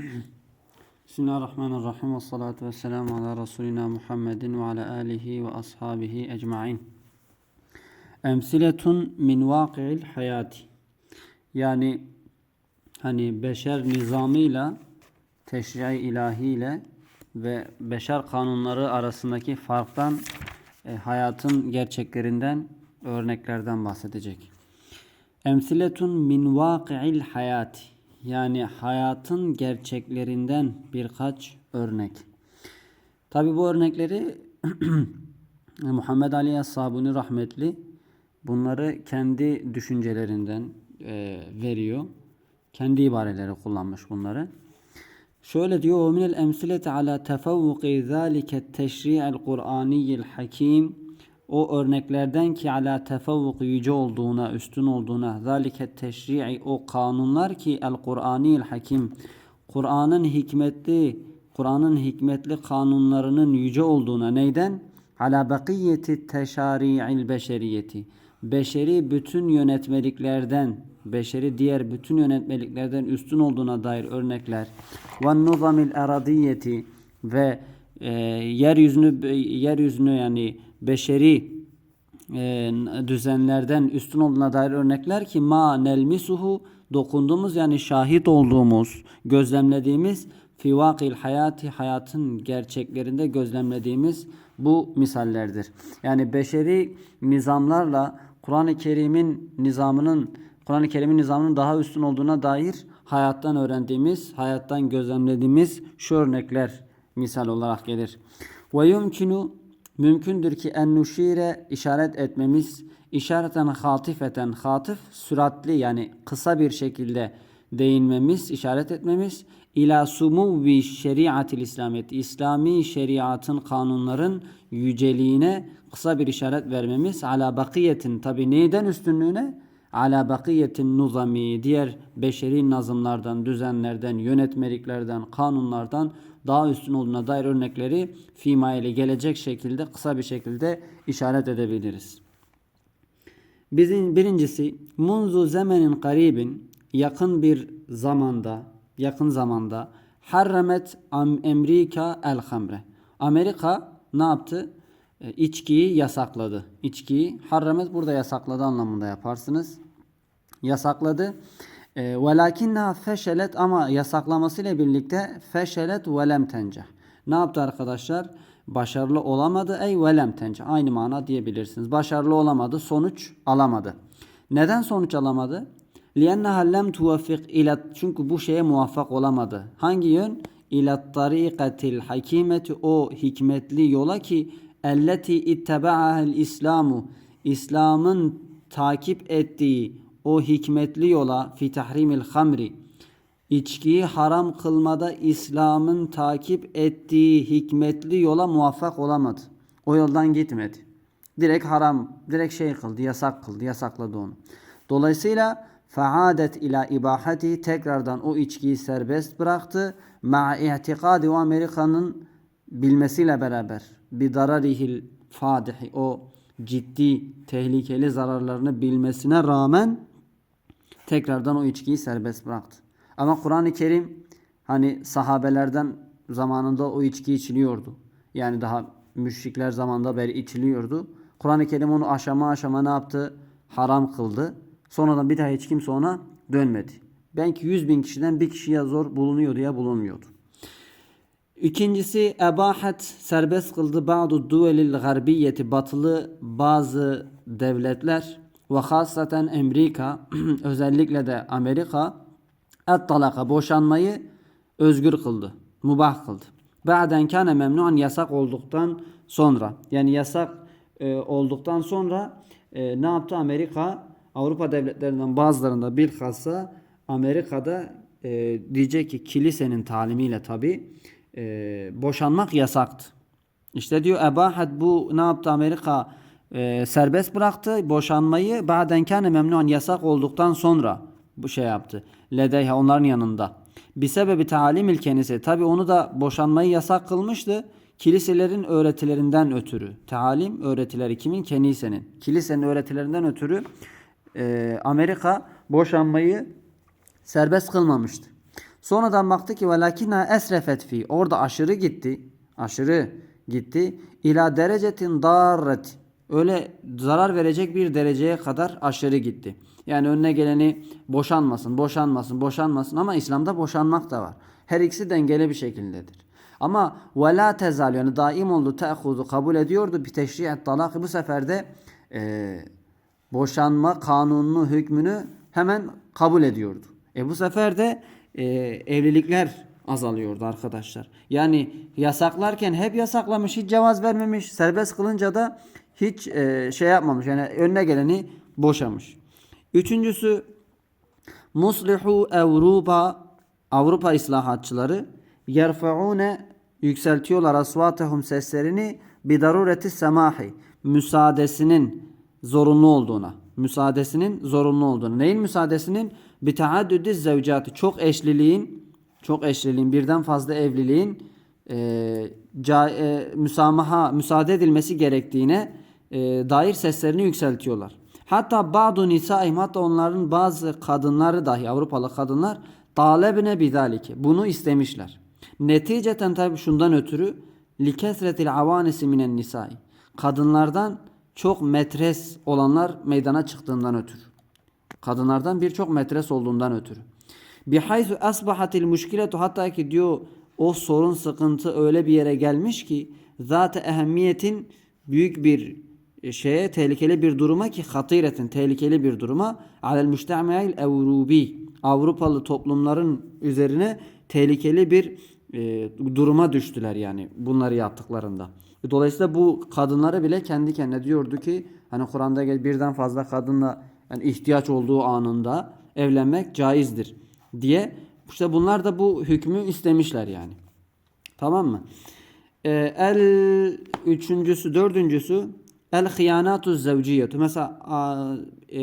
Bismillahirrahmanirrahim ve salatu ve selamu ala Resulina Muhammedin ve ala alihi ve ashabihi ecma'in. Emsiletun min vaki'il hayati. Yani hani beşer nizamıyla, teşri ilahiyle ve beşer kanunları arasındaki farktan, e, hayatın gerçeklerinden, örneklerden bahsedecek. Emsiletun min vaki'il hayati. Yani hayatın gerçeklerinden birkaç örnek. Tabi bu örnekleri Muhammed Ali As-Sabuni rahmetli bunları kendi düşüncelerinden e, veriyor. Kendi ibareleri kullanmış bunları. Şöyle diyor: "O minel emsileti ala tefavvuki zalike teşri'il Kur'aniyil hakim." O örneklerden ki ala tefavvuk yüce olduğuna, üstün olduğuna, zalike teşri'i o kanunlar ki el Kur'aniyil hakim. Kur'an'ın hikmetli, Kur'an'ın hikmetli kanunlarının yüce olduğuna neyden? Ala bakiyeti teşari'il beşeriyeti. Beşeri bütün yönetmeliklerden, beşeri diğer bütün yönetmeliklerden üstün olduğuna dair örnekler. Ve nuzamil eradiyeti ve e, yeryüzünü yeryüzünü yani beşeri e, düzenlerden üstün olduğuna dair örnekler ki ma nelmisuhu dokunduğumuz yani şahit olduğumuz, gözlemlediğimiz fivakil hayati hayatın gerçeklerinde gözlemlediğimiz bu misallerdir. Yani beşeri nizamlarla Kur'an-ı Kerim'in nizamının Kur'an-ı Kerim'in nizamının daha üstün olduğuna dair hayattan öğrendiğimiz, hayattan gözlemlediğimiz şu örnekler misal olarak gelir. Ve yumkinu mümkündür ki en nuşire işaret etmemiz işareten hatifeten hatif süratli yani kısa bir şekilde değinmemiz, işaret etmemiz. İla sumuvi şeriatil İslamiyet İslami şeriatın kanunların yüceliğine kısa bir işaret vermemiz. Ala bakiyetin tabi neyden üstünlüğüne? Ala bakiyetin nuzami diğer beşeri nazımlardan, düzenlerden, yönetmeliklerden, kanunlardan daha üstün olduğuna dair örnekleri fima ile gelecek şekilde kısa bir şekilde işaret edebiliriz. Bizim birincisi munzu zemenin karibin yakın bir zamanda yakın zamanda harramet Amerika el hamre. Amerika ne yaptı? E, içkiyi yasakladı. İçkiyi harramet burada yasakladı anlamında yaparsınız. Yasakladı. E, velakinna feşelet ama yasaklamasıyla birlikte feşelet velem tenceh. Ne yaptı arkadaşlar? Başarılı olamadı. Ey velem tenceh. Aynı mana diyebilirsiniz. Başarılı olamadı. Sonuç alamadı. Neden sonuç alamadı? لِيَنَّهَا لَمْ تُوَفِّقْ ila Çünkü bu şeye muvaffak olamadı. Hangi yön? İlâ tarikatil hakimeti o hikmetli yola ki elleti ittebaahel İslamu İslam'ın takip ettiği o hikmetli yola fi tahrimil hamri içkiyi haram kılmada İslam'ın takip ettiği hikmetli yola muvaffak olamadı. O yoldan gitmedi. Direkt haram, direkt şey kıldı, yasak kıldı, yasakladı onu. Dolayısıyla faadet ila ibahati tekrardan o içkiyi serbest bıraktı. Ma i'tikadi o Amerika'nın bilmesiyle beraber bir dararihil fadihi o ciddi tehlikeli zararlarını bilmesine rağmen tekrardan o içkiyi serbest bıraktı. Ama Kur'an-ı Kerim hani sahabelerden zamanında o içki içiliyordu. Yani daha müşrikler zamanında beri içiliyordu. Kur'an-ı Kerim onu aşama aşama ne yaptı? Haram kıldı. Sonradan bir daha hiç kimse ona dönmedi. Belki yüz bin kişiden bir kişiye zor bulunuyordu ya bulunmuyordu. İkincisi ebahet serbest kıldı bazı duvelil garbiyeti batılı bazı devletler ve hasaten Amerika özellikle de Amerika et talaka boşanmayı özgür kıldı. Mubah kıldı. Ba'den kâne memnuan yasak olduktan sonra yani yasak e, olduktan sonra e, ne yaptı Amerika? Avrupa devletlerinden bazılarında bilhassa Amerika'da e, diyecek ki kilisenin talimiyle tabi e, boşanmak yasaktı. İşte diyor ebahat bu ne yaptı Amerika e, serbest bıraktı boşanmayı ba'den kâne memnun yasak olduktan sonra bu şey yaptı. Ledeyha onların yanında. Bir sebebi talim ilkenisi tabi onu da boşanmayı yasak kılmıştı. Kiliselerin öğretilerinden ötürü. Talim öğretileri kimin? Kenisenin. Kilisenin öğretilerinden ötürü e, Amerika boşanmayı serbest kılmamıştı. Sonradan baktı ki velakina esrefet fi. Orada aşırı gitti. Aşırı gitti. İla derecetin darret. Öyle zarar verecek bir dereceye kadar aşırı gitti. Yani önüne geleni boşanmasın, boşanmasın, boşanmasın ama İslam'da boşanmak da var. Her ikisi dengeli bir şekildedir. Ama ve tezal yani daim oldu te'huzu kabul ediyordu bir teşri'et talak bu sefer de eee boşanma kanununu, hükmünü hemen kabul ediyordu. E bu sefer de e, evlilikler azalıyordu arkadaşlar. Yani yasaklarken hep yasaklamış, hiç cevaz vermemiş. Serbest kılınca da hiç e, şey yapmamış. Yani önüne geleni boşamış. Üçüncüsü Muslihu Avrupa Avrupa islahatçıları yerfaune yükseltiyorlar asvatehum seslerini bidarureti semahi müsaadesinin zorunlu olduğuna müsaadesinin zorunlu olduğuna neyin müsaadesinin bi taaddüdü zevcati çok eşliliğin çok eşliliğin birden fazla evliliğin e, ca, e, müsamaha müsaade edilmesi gerektiğine e, dair seslerini yükseltiyorlar. Hatta ba'du nisaim hatta onların bazı kadınları dahi Avrupalı kadınlar talebine bidalike bunu istemişler. Neticeten tabi şundan ötürü likesretil avanisi minen nisai kadınlardan çok metres olanlar meydana çıktığından ötürü. Kadınlardan birçok metres olduğundan ötürü. Bihaysu asbahatil müşkiletu hatta ki diyor o sorun sıkıntı öyle bir yere gelmiş ki zaten ehemmiyetin büyük bir şeye tehlikeli bir duruma ki hatiretin tehlikeli bir duruma alel müştemeil evrubi Avrupalı toplumların üzerine tehlikeli bir e, duruma düştüler yani bunları yaptıklarında. Dolayısıyla bu kadınları bile kendi kendine diyordu ki hani Kur'an'da birden fazla kadınla yani ihtiyaç olduğu anında evlenmek caizdir diye. İşte bunlar da bu hükmü istemişler yani. Tamam mı? Ee, el üçüncüsü, dördüncüsü el hıyanatu zevciyetu. Mesela e,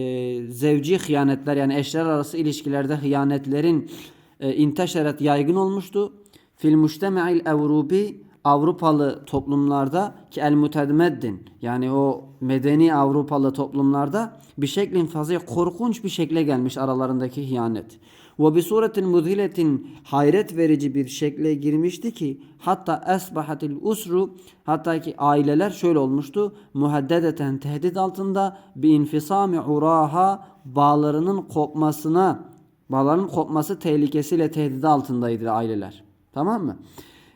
zevci hıyanetler yani eşler arası ilişkilerde hıyanetlerin e, inteşeret yaygın olmuştu. Fil müşteme'il Avrubi Avrupalı toplumlarda ki el mutedmeddin yani o medeni Avrupalı toplumlarda bir şeklin fazla korkunç bir şekle gelmiş aralarındaki hıyanet. Ve bir suretin mudhiletin hayret verici bir şekle girmişti ki hatta esbahatil usru hatta ki aileler şöyle olmuştu muhaddedeten tehdit altında bir infisami uraha bağlarının kopmasına bağların kopması tehlikesiyle tehdit altındaydı aileler. Tamam mı?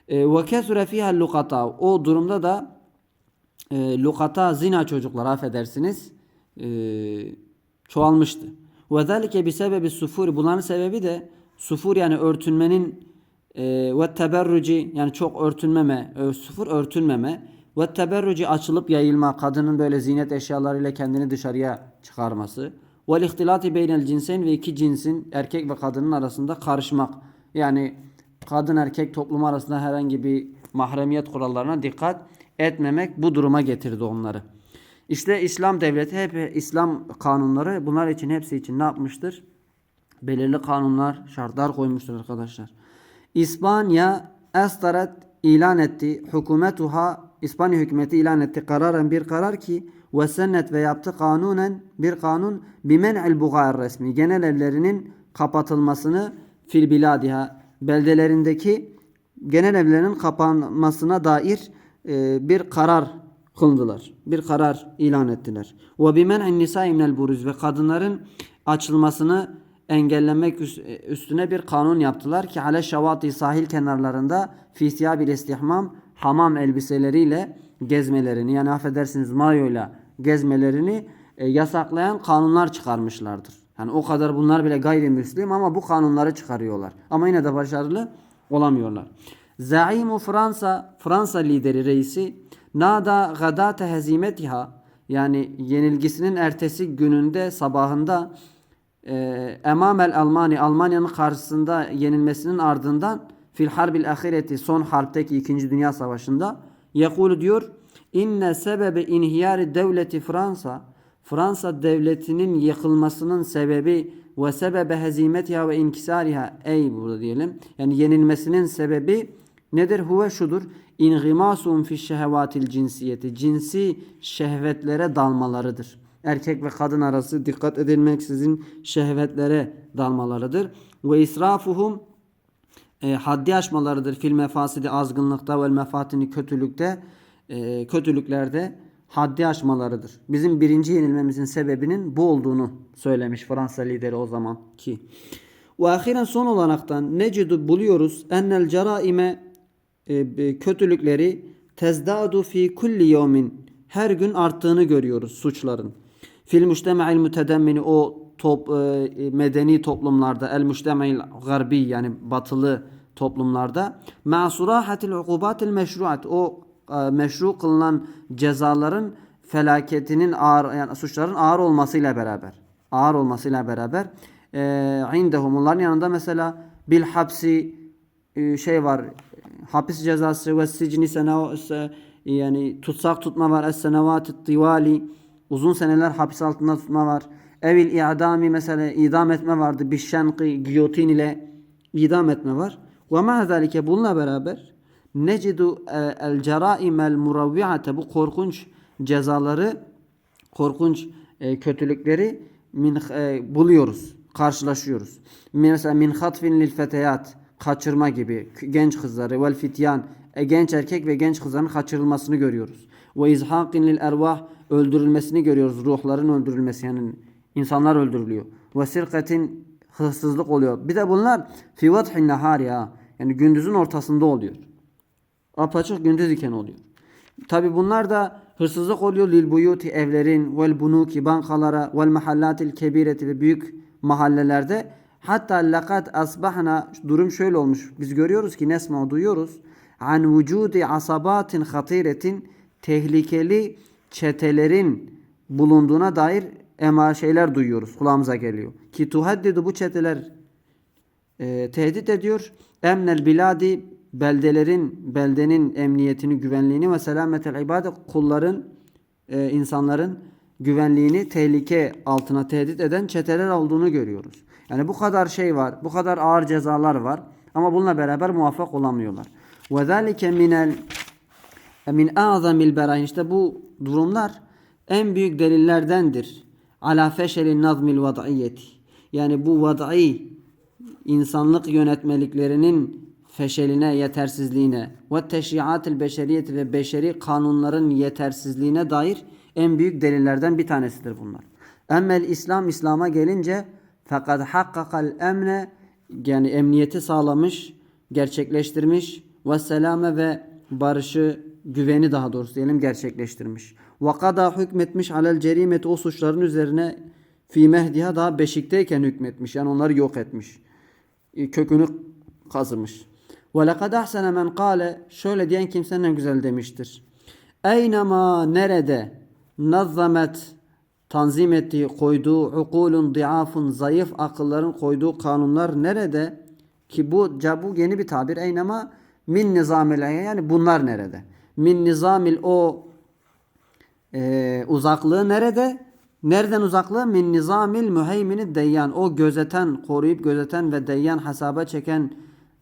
Ve kesure lukata. O durumda da e, lukata zina çocuklar affedersiniz e, çoğalmıştı. Ve zalike bi sebebi sufur. Bunların sebebi de sufur yani örtünmenin e, ve teberruci yani çok örtünmeme, e, sufur örtünmeme ve teberruci açılıp yayılma, kadının böyle zinet eşyalarıyla kendini dışarıya çıkarması. Ve ihtilati beynel cinsen ve iki cinsin erkek ve kadının arasında karışmak. Yani kadın erkek toplumu arasında herhangi bir mahremiyet kurallarına dikkat etmemek bu duruma getirdi onları. İşte İslam devleti hep İslam kanunları bunlar için hepsi için ne yapmıştır? Belirli kanunlar, şartlar koymuştur arkadaşlar. İspanya estaret ilan etti. Hükümetuha İspanya hükümeti ilan etti. Kararen bir karar ki ve sennet ve yaptı kanunen bir kanun bimen'il bugair resmi. Genel evlerinin kapatılmasını fil biladiha beldelerindeki genel evlerinin kapanmasına dair e, bir karar kıldılar. Bir karar ilan ettiler. Ve bimen'in nisa'i minel buruz ve kadınların açılmasını engellemek üstüne bir kanun yaptılar ki ale şavati sahil kenarlarında fi siyabil istihmam hamam elbiseleriyle gezmelerini yani affedersiniz mayoyla gezmelerini e, yasaklayan kanunlar çıkarmışlardır. Yani o kadar bunlar bile gayrimüslim ama bu kanunları çıkarıyorlar. Ama yine de başarılı olamıyorlar. Zaimu Fransa, Fransa lideri reisi Nada gadate hezimetiha yani yenilgisinin ertesi gününde sabahında e, emamel Almani Almanya'nın karşısında yenilmesinin ardından fil harbil ahireti son harpteki 2. Dünya Savaşı'nda yekulu diyor inne sebebe inhiyari devleti Fransa Fransa devletinin yıkılmasının sebebi ve sebebe hezimetiha ve inkisariha ey burada diyelim yani yenilmesinin sebebi nedir? Huve şudur ingimasum fi şehvatil cinsiyeti cinsi şehvetlere dalmalarıdır. Erkek ve kadın arası dikkat edilmeksizin şehvetlere dalmalarıdır. Ve israfuhum e, haddi aşmalarıdır fil mefasidi azgınlıkta ve mefatini kötülükte e, kötülüklerde haddi aşmalarıdır. Bizim birinci yenilmemizin sebebinin bu olduğunu söylemiş Fransa lideri o zaman ki. Ve ahiren son olaraktan necidu buluyoruz ennel ceraime kötülükleri tezdadu fi kulli yevmin her gün arttığını görüyoruz suçların. Fil müştema'il mütedemmini o top, e, medeni toplumlarda el müştema'il garbi yani batılı toplumlarda ma'surahatil ukubatil meşruat o e, meşru kılınan cezaların felaketinin ağır yani suçların ağır olmasıyla beraber ağır olmasıyla beraber e, indehum onların yanında mesela bil hapsi e, şey var hapis cezası ve sicni sena yani tutsak tutma var es senevat tivali uzun seneler hapis altında tutma var evil i'dami mesela idam etme vardı bir şenki giyotin ile idam etme var ve ma zalike bununla beraber necidu el ceraimel muravviate bu korkunç cezaları korkunç e, kötülükleri min, e, buluyoruz, karşılaşıyoruz. Mesela min hatfin lil feteyat kaçırma gibi genç kızları vel fityan e, genç erkek ve genç kızların kaçırılmasını görüyoruz. Ve izhaqin lil ervah öldürülmesini görüyoruz. Ruhların öldürülmesi yani insanlar öldürülüyor. Ve sirkatin hırsızlık oluyor. Bir de bunlar fi vathin nahar ya. Yani gündüzün ortasında oluyor. Apaçık gündüz iken oluyor. Tabi bunlar da hırsızlık oluyor lil buyuti evlerin vel bunuki bankalara vel mahallatil kebireti ve büyük mahallelerde hatta lakat asbahna durum şöyle olmuş. Biz görüyoruz ki nesma duyuyoruz. An vücudi asabatin hatiretin tehlikeli çetelerin bulunduğuna dair ema şeyler duyuyoruz. Kulağımıza geliyor. Ki tuhaddidu bu çeteler e, tehdit ediyor. Emnel biladi beldelerin, beldenin emniyetini, güvenliğini ve selametel ibade kulların, e, insanların güvenliğini tehlike altına tehdit eden çeteler olduğunu görüyoruz. Yani bu kadar şey var, bu kadar ağır cezalar var ama bununla beraber muvaffak olamıyorlar. Ve zalike minel min azamil berahin işte bu durumlar en büyük delillerdendir. Ala feşelin nazmil vad'iyeti. Yani bu vad'i insanlık yönetmeliklerinin feşeline, yetersizliğine ve teşriatil beşeriyeti ve beşeri kanunların yetersizliğine dair en büyük delillerden bir tanesidir bunlar. Emmel İslam İslam'a gelince fakat hakkakal emne yani emniyeti sağlamış, gerçekleştirmiş ve selame ve barışı, güveni daha doğrusu diyelim gerçekleştirmiş. Ve kada hükmetmiş alel cerimet o suçların üzerine fi mehdiha daha beşikteyken hükmetmiş. Yani onları yok etmiş. Kökünü kazımış. Ve lekad ahsene men kâle şöyle diyen kimse ne güzel demiştir. Eynema nerede nazzamet tanzim ettiği, koyduğu ukulun diafun zayıf akılların koyduğu kanunlar nerede? Ki bu bu yeni bir tabir. Eynema min nizamil yani bunlar nerede? Min nizamil o e, uzaklığı nerede? Nereden uzaklığı? Min nizamil müheymini deyyan. O gözeten, koruyup gözeten ve deyyan hesaba çeken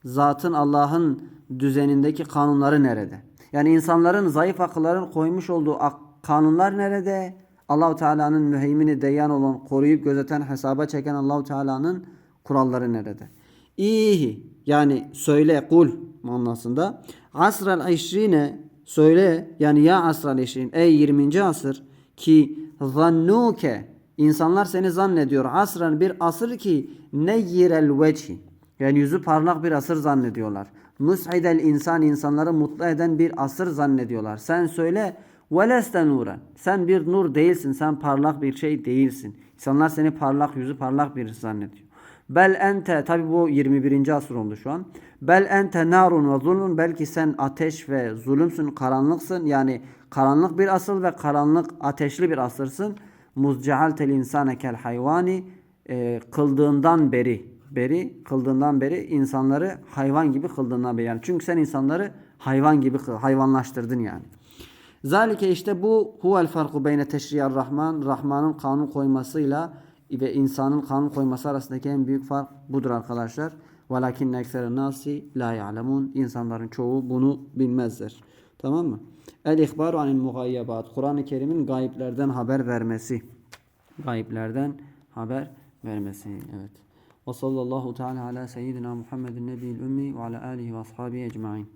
zatın Allah'ın düzenindeki kanunları nerede? Yani insanların zayıf akılların koymuş olduğu kanunlar nerede? Allahu Teala'nın müheymini deyyan olan, koruyup gözeten, hesaba çeken Allahu Teala'nın kuralları nerede? İyi yani söyle kul manasında. Asral işrine söyle yani ya asral işrin ey 20. asır ki zannuke insanlar seni zannediyor asran bir asır ki neyyirel veci yani yüzü parlak bir asır zannediyorlar. Mus'idel insan insanları mutlu eden bir asır zannediyorlar. Sen söyle veleste nuren. Sen bir nur değilsin. Sen parlak bir şey değilsin. İnsanlar seni parlak yüzü parlak bir zannediyor. Bel ente tabi bu 21. asır oldu şu an. Bel ente narun ve zulmün belki sen ateş ve zulümsün, karanlıksın. Yani karanlık bir asıl ve karanlık ateşli bir asırsın. Muzcealtel insane kel hayvani e, kıldığından beri beri kıldığından beri insanları hayvan gibi kıldığından beri yani çünkü sen insanları hayvan gibi hayvanlaştırdın yani. Zalike işte bu huvel farku beyne teşriyar rahman Rahman'ın kanun koymasıyla ve insanın kanun koyması arasındaki en büyük fark budur arkadaşlar. Velakin ekseri nasi la ya'lemun. İnsanların çoğu bunu bilmezler. Tamam mı? El ihbaru anil mugayyabat. Kur'an-ı Kerim'in gayiplerden haber vermesi. Gayiplerden haber vermesi. Evet. Ve sallallahu teala ala seyyidina Muhammedin nebiyil ümmi ve ala alihi ve ashabihi ecmain.